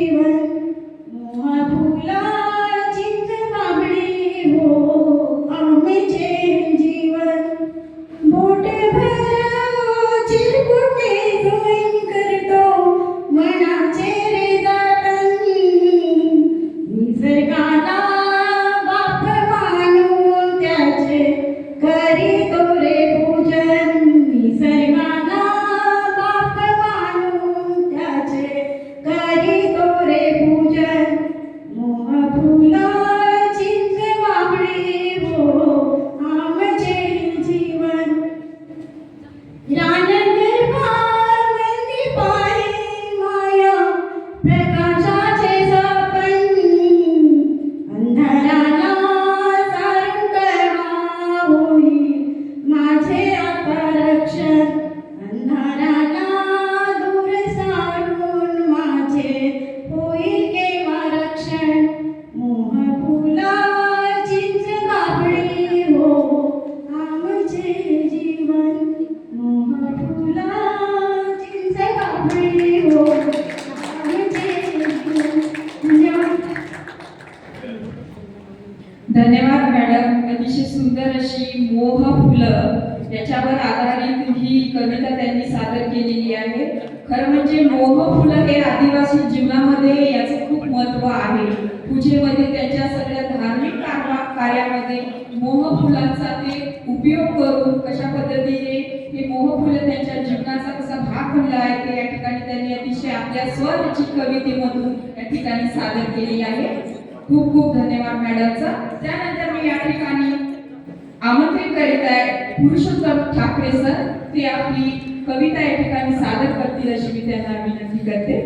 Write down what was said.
जीवन धन्यवाद धन्यवाद मॅडम. अतिशय सुंदर अशी मोह फुलं. याच्यावर आधारित ही कविता त्यांनी सादर केलेली आहे. खरं म्हणजे मोह फुलं हे आदिवासी जीवनामध्ये याचे खूप महत्त्व आहे. पूजेमध्ये त्यांच्या सगळ्या धार्मिक कार्यामध्ये मोह फुलांचा ते उपयोग करून कशा पद्धतीने हे मोह फुलं त्यांच्या जीवनाचा कसा भाग बनला आहे ते या ठिकाणी त्यांनी अतिशय आपल्या स्वरचित कवितेमधून या ठिकाणी सादर केली आहे. खूप खूप धन्यवाद मॅडमचा. त्यानंतर मी या ठिकाणी आमंत्रित करीत आहे पुरुषोत्तम ठाकरे सर. ते आपली कविता या ठिकाणी सादर करतील अशी मी त्यांना विनंती करते.